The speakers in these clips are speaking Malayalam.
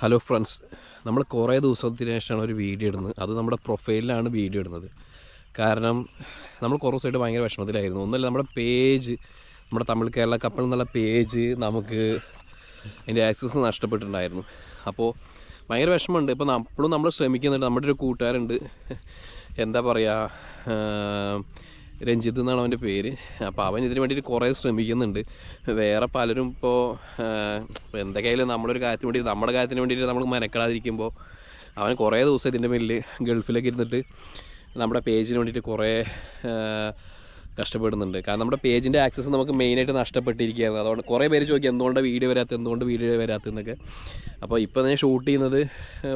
ഹലോ ഫ്രണ്ട്സ് നമ്മൾ കുറേ ദിവസത്തിന് ശേഷമാണ് ഒരു വീഡിയോ ഇടുന്നത്. അത് നമ്മുടെ പ്രൊഫൈലിലാണ് വീഡിയോ ഇടുന്നത്. കാരണം നമ്മൾ കുറേ ദിവസമായിട്ട് ഭയങ്കര വിഷമത്തിലായിരുന്നു. ഒന്നല്ല നമ്മുടെ പേജ് നമ്മുടെ തമിഴ് കേരള കപ്പൽ എന്നുള്ള പേജ് നമുക്ക് അതിന്റെ ആക്സസ് നഷ്ടപ്പെട്ടിട്ടുണ്ടായിരുന്നു. അപ്പോൾ ഭയങ്കര വിഷമമുണ്ട്. ഇപ്പോൾ അപ്പോഴും നമ്മൾ ശ്രമിക്കുന്നുണ്ട്. നമ്മുടെ ഒരു കൂട്ടുകാരുണ്ട്. എന്താ പറയുക രഞ്ജിത്ത് എന്നാണ് അവന്റെ പേര്. അപ്പോൾ അവൻ ഇതിന് വേണ്ടിയിട്ട് കുറേ ശ്രമിക്കുന്നുണ്ട്. വേറെ പലരും ഇപ്പോൾ എന്തൊക്കെയായാലും നമ്മളൊരു കാര്യത്തിന് വേണ്ടി നമ്മുടെ കാര്യത്തിന് വേണ്ടിയിട്ട് നമ്മൾ മെനക്കെടാതിരിക്കുമ്പോൾ അവൻ കുറേ ദിവസം ഇതിന്റെ മേലിൽ ഗൾഫിലൊക്കെ ഇരുന്നിട്ട് നമ്മുടെ പേജിന് വേണ്ടിയിട്ട് കുറേ കഷ്ടപ്പെടുന്നുണ്ട്. കാരണം നമ്മുടെ പേജിന്റെ ആക്സസ് നമുക്ക് മെയിനായിട്ട് നഷ്ടപ്പെട്ടിരിക്കുകയായിരുന്നു അതുകൊണ്ട് കുറേ പേര് ചോദിക്കും എന്തുകൊണ്ട് വീഡിയോ വരാത്ത എന്തുകൊണ്ട് വീഡിയോ വരാത്തതെന്നൊക്കെ അപ്പോൾ ഇപ്പോൾ തന്നെ ഷൂട്ട് ചെയ്യുന്നത്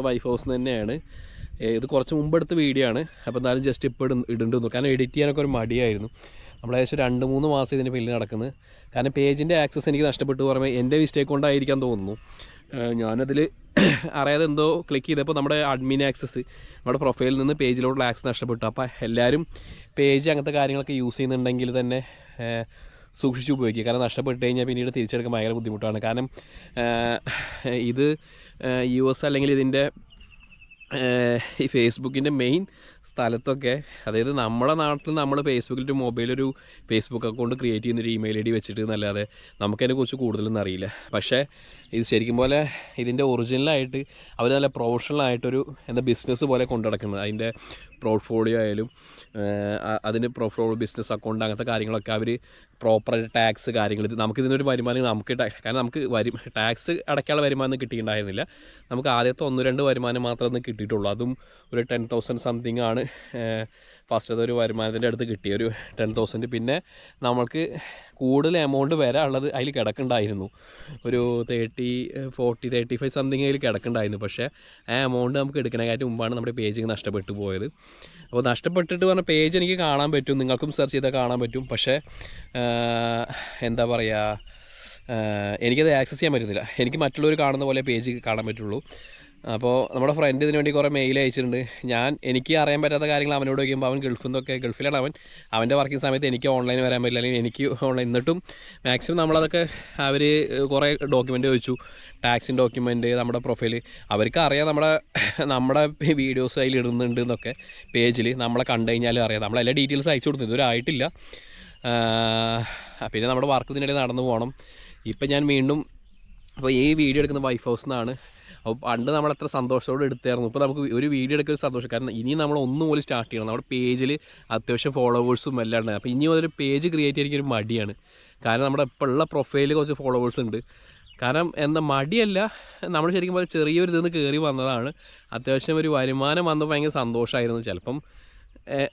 വൈഫ് ഹൗസ് തന്നെയാണ്. ഇത് കുറച്ച് മുമ്പ് എടുത്ത വീഡിയോ ആണ് അപ്പോൾ എന്നാലും ജസ്റ്റ് ഇപ്പോൾ ഇടും ഇടുന്നു കാരണം എഡിറ്റ് ചെയ്യാനൊക്കെ ഒരു മടിയായിരുന്നു. നമ്മൾ ഏകദേശം രണ്ട് മൂന്ന് മാസം ഇതിന്റെ പിന്നിൽ നടക്കുന്നത് കാരണം പേജിന്റെ ആക്സസ് എനിക്ക് നഷ്ടപ്പെട്ടു പറയുമ്പോൾ എന്റെ മിസ്റ്റേക്ക് കൊണ്ടായിരിക്കാൻ തോന്നുന്നു. ഞാനതിൽ അറിയാതെ എന്തോ ക്ലിക്ക് ചെയ്തപ്പോൾ നമ്മുടെ അഡ്മിൻ ആക്സസ് നമ്മുടെ പ്രൊഫൈലിൽ നിന്ന് പേജിലോട്ടുള്ള ആക്സസ് നഷ്ടപ്പെട്ടു. അപ്പോൾ എല്ലാവരും പേജ് അങ്ങനത്തെ കാര്യങ്ങളൊക്കെ യൂസ് ചെയ്യുന്നുണ്ടെങ്കിൽ തന്നെ സൂക്ഷിച്ചു ഉപയോഗിക്കുക. കാരണം നഷ്ടപ്പെട്ട് കഴിഞ്ഞാൽ പിന്നീട് തിരിച്ചെടുക്കാൻ ഭയങ്കര ബുദ്ധിമുട്ടാണ്. കാരണം ഇത് യു എസ് അല്ലെങ്കിൽ ഇതിന്റെ ഈ ഫേസ്ബുക്കിന്റെ മെയിൻ സ്ഥലത്തൊക്കെ അതായത് നമ്മുടെ നാട്ടിൽ നമ്മൾ ഫേസ്ബുക്കിൽ ഒരു മൊബൈലൊരു ഫേസ്ബുക്ക് അക്കൗണ്ട് ക്രിയേറ്റ് ചെയ്യുന്ന ഒരു ഇമെയിൽ ഐ ഡി വെച്ചിട്ട് എന്നല്ലാതെ നമുക്കതിനെക്കുറിച്ച് കൂടുതലൊന്നും അറിയില്ല. പക്ഷേ ഇത് ശരിക്കും പോലെ ഇതിന്റെ ഒറിജിനലായിട്ട് അവർ നല്ല പ്രൊഫഷണൽ ആയിട്ടൊരു എന്താ ബിസിനസ് പോലെ കൊണ്ടു നടക്കുന്നത് അതിന്റെ പോർട്ട്ഫോളിയോ ആയാലും അതിന്റെ അ- ബിസിനസ് അക്കൗണ്ട് അങ്ങനത്തെ കാര്യങ്ങളൊക്കെ അവർ പ്രോപ്പറായിട്ട് ടാക്സ് കാര്യങ്ങൾ ഇത് നമുക്ക് ഇതിനൊരു വരുമാനം നമുക്ക് കാരണം നമുക്ക് വരും ടാക്സ് അടയ്ക്കാനുള്ള വരുമാനം കിട്ടിയിട്ടുണ്ടായിരുന്നില്ല. നമുക്ക് ആദ്യത്തെ ഒന്ന് രണ്ട് വരുമാനം മാത്രമേ കിട്ടിയിട്ടുള്ളൂ. അതും ഒരു ടെൻ തൗസൻഡ് സംതിങ് ആണ് ഫസ്റ്റത്തെ ഒരു വരുമാനത്തിന്റെ അടുത്ത് കിട്ടിയ ഒരു ടെൻ തൗസൻഡ് പിന്നെ നമ്മൾക്ക് കൂടുതൽ എമൗണ്ട് ഉള്ളത് അതിൽ കിടക്കുന്നുണ്ടായിരുന്നു ഒരു thirty forty thirty five something അതിൽ കിടക്കുന്നുണ്ടായിരുന്നു പക്ഷേ ആ എമൗണ്ട് നമുക്ക് എടുക്കണേക്കായിട്ട് മുമ്പാണ് നമ്മുടെ പേജ് നഷ്ടപ്പെട്ടു പോയത്. അപ്പോൾ നഷ്ടപ്പെട്ടിട്ട് പറഞ്ഞ പേജ് എനിക്ക് കാണാൻ പറ്റും. നിങ്ങൾക്കും സെർച്ച് ചെയ്താൽ കാണാൻ പറ്റും. പക്ഷേ എന്താ പറയുക എനിക്കത് ആക്സസ് ചെയ്യാൻ പറ്റുന്നില്ല. എനിക്ക് മറ്റുള്ളവർ കാണുന്ന പോലെ പേജ് കാണാൻ പറ്റുള്ളൂ. അപ്പോൾ നമ്മുടെ ഫ്രണ്ട് ഇതിന് വേണ്ടി കുറേ മെയിൽ അയച്ചിട്ടുണ്ട്. ഞാൻ എനിക്ക് അറിയാൻ പറ്റാത്ത കാര്യങ്ങൾ അവനോട് ചോദിക്കുമ്പോൾ അവൻ ഗൾഫിൽ നിന്നൊക്കെ ഗൾഫിലാണ് അവൻ. അവന്റെ വർക്കിംഗ് സമയത്ത് എനിക്ക് ഓൺലൈൻ വരാൻ പറ്റില്ല. അല്ലെങ്കിൽ എനിക്ക് ഓൺലൈൻ എന്നിട്ടും മാക്സിമം നമ്മളതൊക്കെ അവർ കുറേ ഡോക്യുമെന്റ് ചോദിച്ചു. ടാക്സിൻ ഡോക്യുമെന്റ് നമ്മുടെ പ്രൊഫൈൽ അവർക്ക് അറിയാം നമ്മുടെ നമ്മുടെ വീഡിയോസ് അതിൽ ഇടുന്നുണ്ട് എന്നൊക്കെ പേജിൽ നമ്മളെ കണ്ടു കഴിഞ്ഞാലും അറിയാം. നമ്മളെല്ലാ ഡീറ്റെയിൽസ് അയച്ചു കൊടുത്തു. ഇതുവരെ ആയിട്ടില്ല. പിന്നെ നമ്മുടെ വർക്ക് ഇതിനിടയിൽ നടന്നു പോകണം ഇപ്പം ഞാൻ വീണ്ടും അപ്പോൾ ഈ വീഡിയോ എടുക്കുന്ന വൈഫ് ഹൗസ് നിന്നാണ് അപ്പോൾ പണ്ട് നമ്മൾ എത്ര സന്തോഷത്തോടെ എടുത്തായിരുന്നു. ഇപ്പോൾ നമുക്ക് ഒരു വീഡിയോ എടുക്കുന്ന ഒരു സന്തോഷം. കാരണം ഇനി നമ്മൾ ഒന്നും പോലും സ്റ്റാർട്ട് ചെയ്യണം. നമ്മുടെ പേജിൽ അത്യാവശ്യം ഫോളോവേഴ്സും എല്ലാം ഉണ്ട്. അപ്പോൾ ഇനി ഒരു പേജ് ക്രിയേറ്റ് ചെയ്യാൻ ഒരു മടിയാണ്. കാരണം നമ്മുടെ ഇപ്പോൾ ഉള്ള പ്രൊഫൈലിൽ കുറച്ച് ഫോളോവേഴ്സ് ഉണ്ട്. കാരണം എന്താ മടിയല്ല. നമ്മൾ ശരിക്കും പോലെ ചെറിയൊരു ഇതിൽ നിന്ന് കയറി വന്നതാണ്. അത്യാവശ്യം ഒരു വരുമാനം വന്നപ്പോൾ ഭയങ്കര സന്തോഷമായിരുന്നു ചിലപ്പം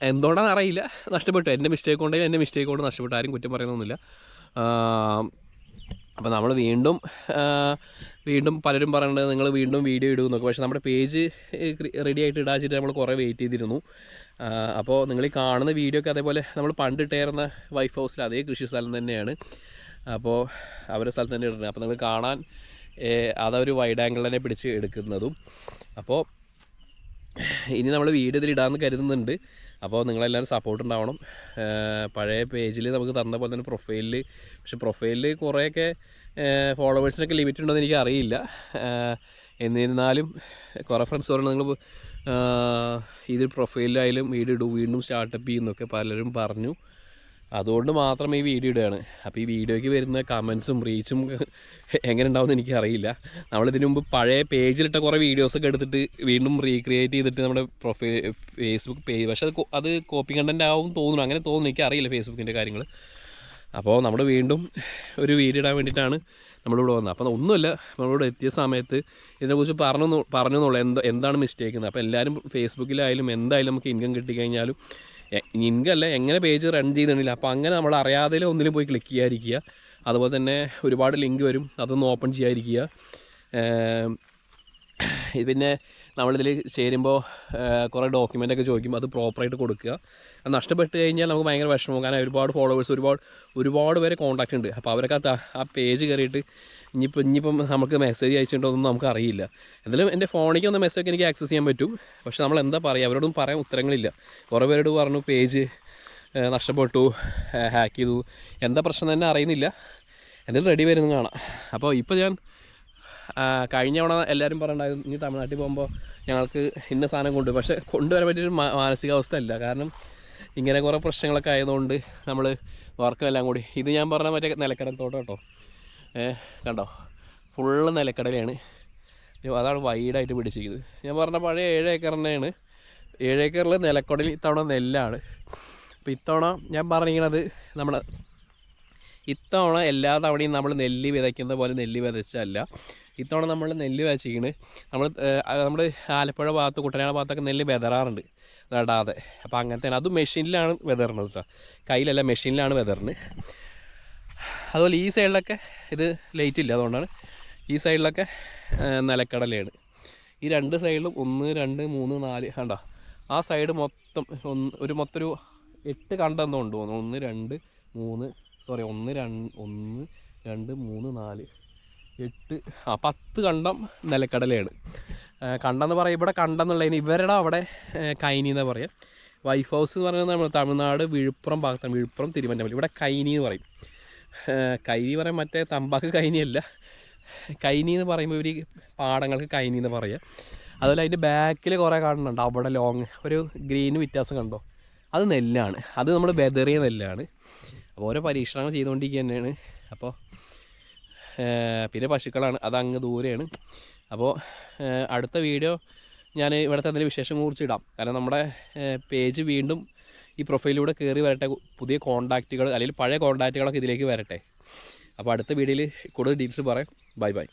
എന്തുകൊണ്ടാണെന്ന് അറിയില്ല. നഷ്ടപ്പെട്ടു. എന്റെ മിസ്റ്റേക്ക് കൊണ്ടെങ്കിൽ എന്റെ മിസ്റ്റേക്ക് കൊണ്ട് നഷ്ടപ്പെട്ടു. ആരും കുറ്റം പറയുന്നൊന്നുമില്ല. അപ്പോൾ നമ്മൾ വീണ്ടും വീണ്ടും പലരും പറയുന്നത് നിങ്ങൾ വീണ്ടും വീഡിയോ ഇടും എന്നൊക്കെ. പക്ഷേ നമ്മുടെ പേജ് റെഡി ആയിട്ട് ഇടാച്ചിട്ട് നമ്മൾ കുറേ വെയിറ്റ് ചെയ്തിരുന്നു. അപ്പോൾ നിങ്ങൾ ഈ കാണുന്ന വീഡിയോ ഒക്കെ അതേപോലെ നമ്മൾ പണ്ട് ഇട്ടായിരുന്ന വൈഫ് ഹൗസിൽ അതേ കൃഷി സ്ഥലം തന്നെയാണ്. അപ്പോൾ അവരുടെ സ്ഥലത്ത് തന്നെ ഇടുന്നത് അപ്പോൾ നിങ്ങൾ കാണാൻ അതൊരു വൈഡ് ആംഗിൾ തന്നെ പിടിച്ച് എടുക്കുന്നതും. അപ്പോൾ ഇനി നമ്മൾ വീഡിയോ ഇതിലിടാമെന്ന് കരുതുന്നുണ്ട്. അപ്പോൾ നിങ്ങളെല്ലാവരും സപ്പോർട്ട് ഉണ്ടാവണം. പഴയ പേജിൽ നമുക്ക് തന്ന പോലെ തന്നെ പ്രൊഫൈലിൽ പക്ഷെ പ്രൊഫൈലിൽ കുറേയൊക്കെ ഫോളോവേഴ്സിനൊക്കെ ലിമിറ്റ് ഉണ്ടോ എന്ന് എനിക്ക് അറിയില്ല. എന്നിരുന്നാലും കുറേ ഫ്രണ്ട്സ് പറഞ്ഞു നിങ്ങൾ ഇത് പ്രൊഫൈലിലായാലും വീഡിയോ ഇടും വീണ്ടും സ്റ്റാർട്ടപ്പ് ചെയ്യുന്നൊക്കെ പലരും പറഞ്ഞു. അതുകൊണ്ട് മാത്രം ഈ വീഡിയോ ഇടുകയാണ്. അപ്പോൾ ഈ വീഡിയോയ്ക്ക് വരുന്ന കമൻസും റീച്ചും എങ്ങനെ ഉണ്ടാവും എന്ന് എനിക്കറിയില്ല. നമ്മളിതിനു മുമ്പ് പഴയ പേജിലിട്ട കുറേ വീഡിയോസൊക്കെ എടുത്തിട്ട് വീണ്ടും റീക്രിയേറ്റ് ചെയ്തിട്ട് നമ്മുടെ പ്രൊഫൈ ഫേസ്ബുക്ക് പേജ് പക്ഷെ അത് അത് കോപ്പി കണ്ടന്റ് ആവും തോന്നുന്നു. അങ്ങനെ തോന്നുന്നു. എനിക്കറിയില്ല ഫേസ്ബുക്കിന്റെ കാര്യങ്ങൾ അപ്പോൾ നമ്മൾ വീണ്ടും ഒരു വീഡിയോ ഇടാൻ വേണ്ടിയിട്ടാണ് നമ്മളിവിടെ വന്നത്. അപ്പോൾ ഒന്നുമില്ല നമ്മളിവിടെ എത്തിയ സമയത്ത് ഇതിനെക്കുറിച്ച് പറഞ്ഞു പറഞ്ഞു എന്താണ് മിസ്റ്റേക്ക് അപ്പോൾ എല്ലാവരും ഫേസ്ബുക്കിലായാലും എന്തായാലും നമുക്ക് ഇൻകം കിട്ടിക്കഴിഞ്ഞാലും ഇൻകം അല്ല എങ്ങനെ പേജ് റൺ ചെയ്തിട്ടുണ്ടെങ്കിൽ. അപ്പോൾ അങ്ങനെ നമ്മൾ അറിയാതെ ഒന്നിലും പോയി ക്ലിക്ക് ചെയ്യാതിരിക്കുക. അതുപോലെ തന്നെ ഒരുപാട് ലിങ്ക് വരും. അതൊന്ന് ഓപ്പൺ ചെയ്യാതിരിക്കുക. പിന്നെ നമ്മളിതിൽ ചേരുമ്പോൾ കുറേ ഡോക്യുമെന്റ് ഒക്കെ ചോദിക്കും അത് പ്രോപ്പറായിട്ട് കൊടുക്കുക. അത് നഷ്ടപ്പെട്ട് കഴിഞ്ഞാൽ നമുക്ക് ഭയങ്കര വിഷമം. കാരണം ഒരുപാട് ഫോളോവേഴ്സ് ഒരുപാട് ഒരുപാട് പേരെ കോൺടാക്റ്റ് ഉണ്ട്. അപ്പോൾ അവരൊക്കെ ആ പേജ് കയറിയിട്ട് ഇനിയിപ്പോൾ ഇനിയിപ്പം നമുക്ക് മെസ്സേജ് അയച്ചിട്ടുണ്ടോ നമുക്ക് അറിയില്ല. എന്തായാലും എന്റെ ഫോണിലേക്ക് വന്ന മെസ്സേജ് എനിക്ക് ആക്സസ് ചെയ്യാൻ പറ്റും. പക്ഷെ നമ്മൾ എന്താ പറയുക അവരോടും പറയാൻ ഉത്തരങ്ങളില്ല. കുറേ പേരോട് പറഞ്ഞു പേജ് നഷ്ടപ്പെട്ടു ഹാക്ക് ചെയ്തു. എന്താ പ്രശ്നം തന്നെ അറിയുന്നില്ല. എന്തായാലും റെഡി വരുന്നു കാണാം അപ്പോൾ ഇപ്പോൾ ഞാൻ കഴിഞ്ഞ തവണ എല്ലാവരും പറയണ്ടായിരുന്നു ഇനി തമിഴ്നാട്ടിൽ പോകുമ്പോൾ ഞങ്ങൾക്ക് ഇന്ന സാധനം കൊണ്ട് പക്ഷേ കൊണ്ടുവരാൻ പറ്റിയൊരു മാനസികാവസ്ഥ അല്ല കാരണം ഇങ്ങനെ കുറേ പ്രശ്നങ്ങളൊക്കെ ആയതുകൊണ്ട് നമ്മൾ വർക്കും എല്ലാം കൂടി. ഇത് ഞാൻ പറഞ്ഞ മറ്റേ നിലക്കടൽ തോട്ടം കേട്ടോ. കണ്ടോ? ഫുള്ള് നിലക്കടലയാണ്. ഇത് അതാണ് വൈഡായിട്ട് പിടിച്ചിരിക്കുന്നത്. ഞാൻ പറഞ്ഞ പഴയ ഏഴ് ഏക്കർ തന്നെയാണ് ഏഴ് ഏക്കറിൽ നിലക്കടൽ ഇത്തവണ നെല്ലാണ്. അപ്പോൾ ഇത്തവണ ഞാൻ പറഞ്ഞിരിക്കണത് നമ്മൾ ഇത്തവണ എല്ലാ തവണയും നമ്മൾ നെല്ല് വിതയ്ക്കുന്ന പോലെ നെല്ല് വിതച്ചല്ല ഇത്തവണ നമ്മൾ നെല്ല് വെച്ചിരിക്കുന്നത് നമ്മൾ നമ്മൾ ആലപ്പുഴ ഭാഗത്ത് കുട്ടനാട് ഭാഗത്തൊക്കെ നെല്ല് വിതറാറുണ്ട് നടാതെ. അപ്പോൾ അങ്ങനത്തെ അത് മെഷീനിലാണ് വിതറണത് കേട്ടോ കയ്യിലല്ല മെഷീനിലാണ് വിതറുന്നത് അതുപോലെ ഈ സൈഡിലൊക്കെ ഇത് ലൈറ്റ് ഇല്ല. അതുകൊണ്ടാണ് ഈ സൈഡിലൊക്കെ നിലക്കടലയാണ്. ഈ രണ്ട് സൈഡിലും ഒന്ന് രണ്ട് മൂന്ന് നാല് കണ്ടോ? ആ സൈഡ് മൊത്തം ഒന്ന് ഒരു മൊത്തം ഒരു എട്ട് കണ്ടെന്ന് ഉണ്ട് തോന്നുന്നു. ഒന്ന് രണ്ട് മൂന്ന് സോറി ഒന്ന് രണ്ട് ഒന്ന് രണ്ട് മൂന്ന് നാല്. എട്ട് ആ പത്ത് കണ്ടം നിലക്കടലയാണ്. കണ്ടം കണ്ടെന്ന് പറയും ഇവിടെ കണ്ടെന്നുള്ളതിന് ഇവരുടെ അവിടെ കൈനി എന്ന് പറയുക വൈഫ് ഹൗസ് എന്ന് പറയുന്നത് നമ്മൾ തമിഴ്നാട് വിഴുപ്പുറം ഭാഗത്താണ് വിഴുപ്പുറം തിരുവനന്തപുരം. ഇവിടെ കൈനി എന്ന് പറയും. കൈനി പറയാൻ മറ്റേ തമ്പാക്ക് കൈനിയല്ല കൈനി എന്ന് പറയുമ്പോൾ ഇവർ പാടങ്ങൾക്ക് കൈനി എന്ന് പറയുക അതുപോലെ അതിന്റെ ബാക്കിൽ കുറേ കാണുന്നുണ്ട്. അവിടെ ലോങ് ഒരു ഗ്രീൻ വ്യത്യാസം കണ്ടോ? അത് നെല്ലാണ്. അത് നമ്മൾ ബെതറിയ നെല്ലാണ്. അപ്പോൾ ഓരോ പരീക്ഷണങ്ങൾ ചെയ്തുകൊണ്ടിരിക്കുക തന്നെയാണ് അപ്പോൾ പിന്നെ പശുക്കളാണ്. അത് അങ്ങ് ദൂരെയാണ് അപ്പോൾ അടുത്ത വീഡിയോ ഞാൻ ഇവിടുത്തെ എന്തെങ്കിലും വിശേഷം കുറിച്ചിടാം കാരണം നമ്മുടെ പേജ് വീണ്ടും ഈ പ്രൊഫൈലിലൂടെ കയറി വരട്ടെ. പുതിയ കോൺടാക്റ്റുകൾ അല്ലെങ്കിൽ പഴയ കോൺടാക്റ്റുകളൊക്കെ ഇതിലേക്ക് വരട്ടെ. അപ്പോൾ അടുത്ത വീഡിയോയിൽ കൂടുതൽ ഡീറ്റെയിൽസ് പറയാം. Bye bye.